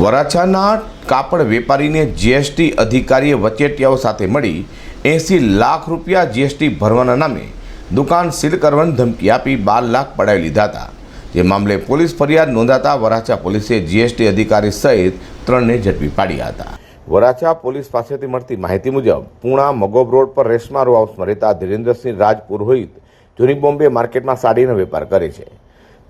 વરાછાના કાપડ વેપારીને જીએસટી અધિકારીએ વચેટિયાઓ સાથે મળી એંસી લાખ રૂપિયા જીએસટી ભરવાના નામે દુકાન સીલ કરવાની ધમકી આપી બાર લાખ પડાવી લીધા હતા. જે મામલે પોલીસ ફરિયાદ નોંધાતા વરાછા પોલીસે જીએસટી અધિકારી સહિત ત્રણને ઝડપી પાડ્યા હતા. વરાછા પોલીસ પાસેથી મળતી માહિતી મુજબ પૂણા મગોબ રોડ પર રેશમા રો હાઉસમાં રહેતા ધીરેન્દ્રસિંહ રાજ પુરોહિત જૂની બોમ્બે માર્કેટમાં સાડીનો વેપાર કરે છે.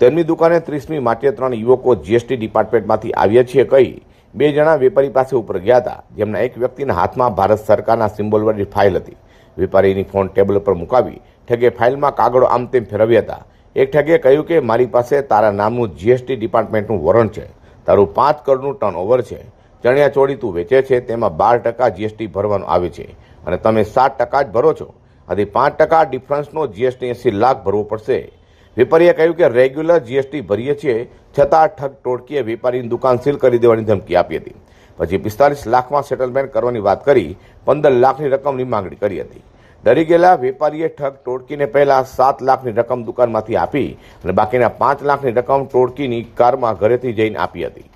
તેમની દુકાને ત્રીસમી માર્ચે ત્રણ યુવકો જીએસટી ડિપાર્ટમેન્ટમાંથી આવ્યા છીએ કહી બે જણા વેપારી પાસે ઉપર ગયા હતા. જેમના એક વ્યક્તિના હાથમાં ભારત સરકારના સિમ્બોલવાળી ફાઇલ હતી. વેપારીની ફોન ટેબલ પર મુકાવી ઠગે ફાઇલમાં કાગળો આમ તેમ ફેરવ્યા હતા. એક ઠગે કહ્યું કે, મારી પાસે તારા નામનું જીએસટી ડિપાર્ટમેન્ટનું વોરંટ છે. તારું પાંચ કરોડનું ટર્ન ઓવર છે. ચણિયા ચોળી તું વેચે છે, તેમાં બાર ટકા જીએસટી ભરવાનું આવે છે. અને તમે સાત ટકા જ ભરો છો. આથી પાંચ ટકા ડિફરન્સનો જીએસટી એંસી લાખ ભરવો પડશે. વેપારીએ કહ્યું કે રેગ્યુલર જીએસટી ભરીએ છીએ છતાં ઠગ ટોળકીએ વેપારીની દુકાન સીલ કરી દેવાની ધમકી આપી હતી. પછી પિસ્તાલીસ લાખમાં સેટલમેન્ટ કરવાની વાત કરી, પંદર લાખની રકમની માંગણી કરી હતી. ડરી ગયેલા વેપારીએ ઠગ ટોળકીને પહેલા સાત લાખની રકમ દુકાનમાંથી આપી અને બાકીના પાંચ લાખની રકમ ટોળકીની કારમાં ઘરેથી જઈને આપી હતી.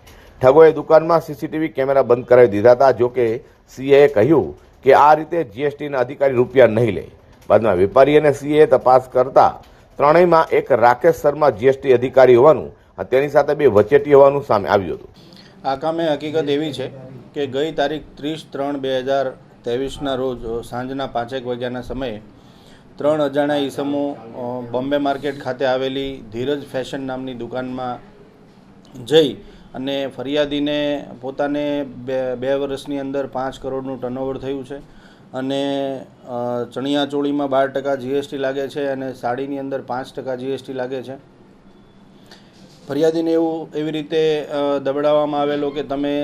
ઠગોએ દુકાનમાં સીસીટીવી કેમેરા બંધ કરાવી દીધા હતા જોકે સીએએ કહ્યું કે આ રીતે જીએસટીના અધિકારી રૂપિયા નહીં લે. બાદમાં વેપારી અને સીએ તપાસ કરતા ત્રણેયમાં એક રાકેશ શર્મા જીએસટી અધિકારી હોવાનું તેની સાથે બે વચેટી હોવાનું સામે આવ્યું હતું. આ કામે હકીકત એવી છે કે ગઈ તારીખ ત્રીસ ત્રણ બે હજાર ત્રેવીસના રોજ સાંજના પાંચેક વાગ્યાના સમયે ત્રણ અજાણ્યા ઈસમો બોમ્બે માર્કેટ ખાતે આવેલી ધીરજ ફેશન નામની દુકાનમાં જઈ અને ફરિયાદીને પોતાને બે બે વર્ષની અંદર પાંચ કરોડનું ટર્નઓવર થયું છે. અને ચણિયા ચોળીમાં બાર ટકા જીએસટી લાગે છે અને સાડીની અંદર પાંચ ટકા જીએસટી લાગે છે. ફરિયાદીને એવું, એવી રીતે દબડાવવામાં આવેલો કે તમે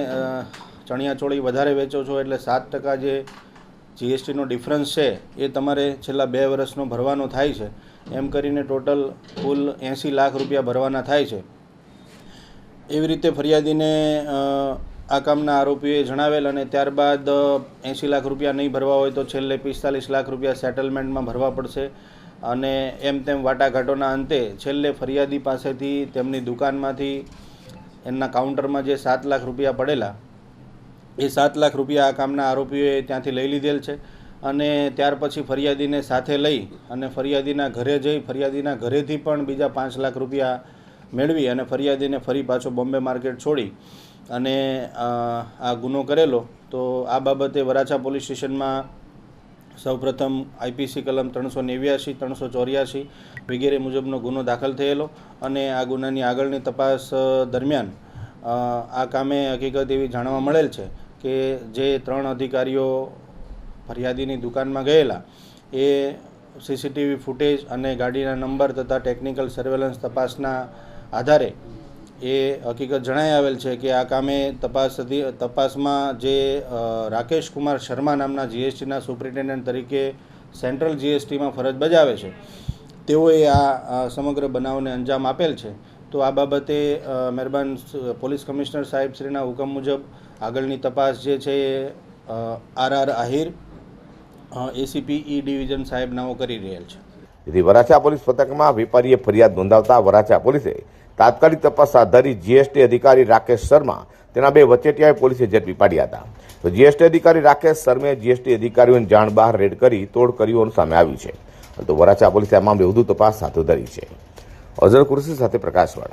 ચણિયા ચોળી વધારે વેચો છો એટલે સાત ટકા જે જીએસટીનો ડિફરન્સ છે એ તમારે છેલ્લા બે વર્ષનો ભરવાનો થાય છે. એમ કરીને ટોટલ કુલ એંસી લાખ રૂપિયા ભરવાના થાય છે. એવી રીતે ફરિયાદીને આ કામના આરોપીએ જણાવેલ અને ત્યારબાદ એંસી લાખ રૂપિયા નહીં ભરવા હોય તો છેલ્લે પિસ્તાલીસ લાખ રૂપિયા સેટલમેન્ટમાં ભરવા પડશે. અને એમ તેમ વાટાઘાટોના અંતે છેલ્લે ફરિયાદી પાસેથી તેમની દુકાનમાંથી એમના કાઉન્ટરમાં જે સાત લાખ રૂપિયા પડેલા, એ સાત લાખ રૂપિયા આ કામના આરોપીઓએ ત્યાંથી લઈ લીધેલ છે. અને ત્યાર પછી ફરિયાદીને સાથે લઈ અને ફરિયાદીના ઘરે જઈ ફરિયાદીના ઘરેથી પણ બીજા પાંચ લાખ રૂપિયા મેળવી અને ફરિયાદીને ફરી પાછો બોમ્બે માર્કેટ છોડી અને આ ગુનો કરેલો, તો આ બાબતે વરાછા પોલીસ સ્ટેશનમાં સૌપ્રથમ આઈપીસી કલમ ત્રણસો નેવ્યાસી ત્રણસો ચોર્યાસી વગેરે મુજબનો ગુનો દાખલ થયેલો અને આ ગુનાની આગળની તપાસ દરમિયાન આ કામે હકીકત એવી જાણવા મળેલ છે કે જે ત્રણ અધિકારીઓ ફરિયાદીની દુકાનમાં ગયેલા, એ સીસીટીવી ફૂટેજ અને ગાડીના નંબર તથા ટેકનિકલ સર્વેલન્સ તપાસના આધારે એ હકીકત જણાઈ આવેલ છે કે આ કામે તપાસ તપાસમાં જે રાકેશ કુમાર શર્મા નામના જીએસટીના સુપ્રિન્ટેન્ડન્ટ તરીકે સેન્ટ્રલ જીએસટીમાં ફરજ બજાવે છે, તેઓએ આ સમગ્ર બનાવને અંજામ આપેલ છે. તો આ બાબતે મહેરબાન પોલીસ કમિશનર સાહેબ શ્રીના હુકમ મુજબ આગળની તપાસ જે છે એ R R Ahir ACP E division સાહેબ નાઓ કરી રહેલ છે. જેથી વરાછા પોલીસ પથકમાં વેપારીએ ફરિયાદ નોંધાવતા વરાછા પોલીસે તાત્કાલિક તપાસ હાથ ધરી જીએસટી અધિકારી રાકેશ શર્મા તેના બે વચેટિયાએ પોલીસે ઝડપી પાડ્યા હતા. તો જીએસટી અધિકારી રાકેશ શર્મે જીએસટી અધિકારીઓની જાણ બહાર રેડ કરી તોડ કર્યું સામે આવ્યું છે. તો વરાછા પોલીસે આ મામલે વધુ તપાસ હાથ ધરી છે. અઝર કુરશી સાથે પ્રકાશવાળા.